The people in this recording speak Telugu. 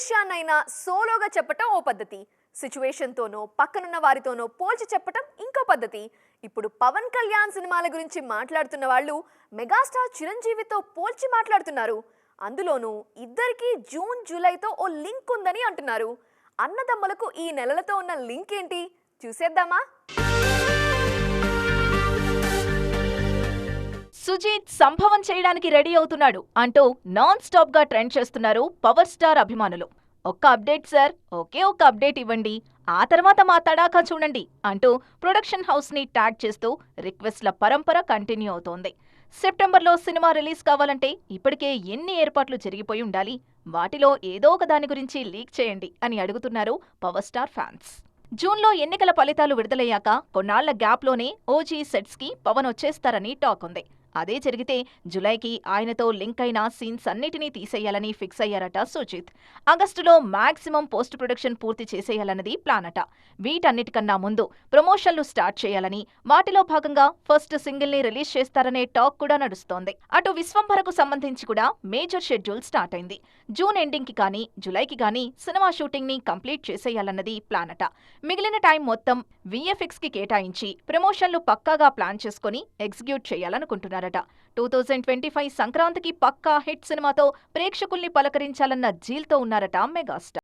విషయాన్నైనా సోలోగా చెప్పటం ఓ పద్ధతి. సిచ్యువేషన్తోనో పక్కనున్న వారితోనో పోల్చి చెప్పటం ఇంకో పద్ధతి. ఇప్పుడు పవన్ కళ్యాణ్ సినిమాల గురించి మాట్లాడుతున్న వాళ్ళు మెగాస్టార్ చిరంజీవితో పోల్చి మాట్లాడుతున్నారు. అందులోనూ ఇద్దరికి జూన్ జూలైతో ఓ లింక్ ఉందని అంటున్నారు. అన్నదమ్ములకు ఈ నెలలతో ఉన్న లింక్ ఏంటి చూసేద్దామా? సుజీత్ సంభవం చేయడానికి రెడీ అవుతున్నాడు అంటూ నాన్ స్టాప్గా ట్రెండ్ చేస్తున్నారు పవర్ స్టార్ అభిమానులు. ఒక్క అప్డేట్ సార్ ఒకే ఒక్క అప్డేట్ ఇవ్వండి ఆ తర్వాత మా తడాకా చూడండి అంటూ ప్రొడక్షన్ హౌస్ని ట్యాగ్ చేస్తూ రిక్వెస్ట్ల పరంపర కంటిన్యూ అవుతోంది. సెప్టెంబర్లో సినిమా రిలీజ్ కావాలంటే ఇప్పటికే ఎన్ని ఏర్పాట్లు జరిగిపోయి ఉండాలి వాటిలో ఏదో ఒక దాని గురించి లీక్ చేయండి అని అడుగుతున్నారు పవర్ స్టార్ ఫ్యాన్స్. జూన్లో ఎన్నికల ఫలితాలు విడుదలయ్యాక కొన్నాళ్ళ గ్యాప్లోనే ఓజీ సెట్స్కి పవన్ వచ్చేస్తారని టాక్ ఉంది. అదే జరిగితే జులైకి ఆయనతో లింక్ అయిన సీన్స్ అన్నిటినీ తీసేయాలని ఫిక్స్ అయ్యారట సుజిత్. ఆగస్టులో మాక్సిమం పోస్ట్ ప్రొడక్షన్ పూర్తి చేసేయాలన్నది ప్లాన్ అట. వీటన్నిటికన్నా ముందు ప్రమోషన్లు స్టార్ట్ చేయాలని వాటిలో భాగంగా ఫస్ట్ సింగిల్ని రిలీజ్ చేస్తారనే టాక్ కూడా నడుస్తోంది. అటు విశ్వంభరకు సంబంధించి కూడా మేజర్ షెడ్యూల్ స్టార్ట్ అయింది. జూన్ ఎండింగ్కి కానీ జులైకి కానీ సినిమా షూటింగ్ని కంప్లీట్ చేసేయాలన్నది ప్లాన్ అట. మిగిలిన టైం మొత్తం విఎఫ్ఎక్స్కి కేటాయించి ప్రమోషన్లు పక్కాగా ప్లాన్ చేసుకుని ఎగ్జిక్యూట్ చేయాలనుకుంటున్నారట టూ థౌజండ్ ట్వంటీ ఫైవ్ సంక్రాంతికి పక్కా హిట్ సినిమాతో ప్రేక్షకుల్ని పలకరించాలన్న జీల్తో ఉన్నారట మెగాస్టార్.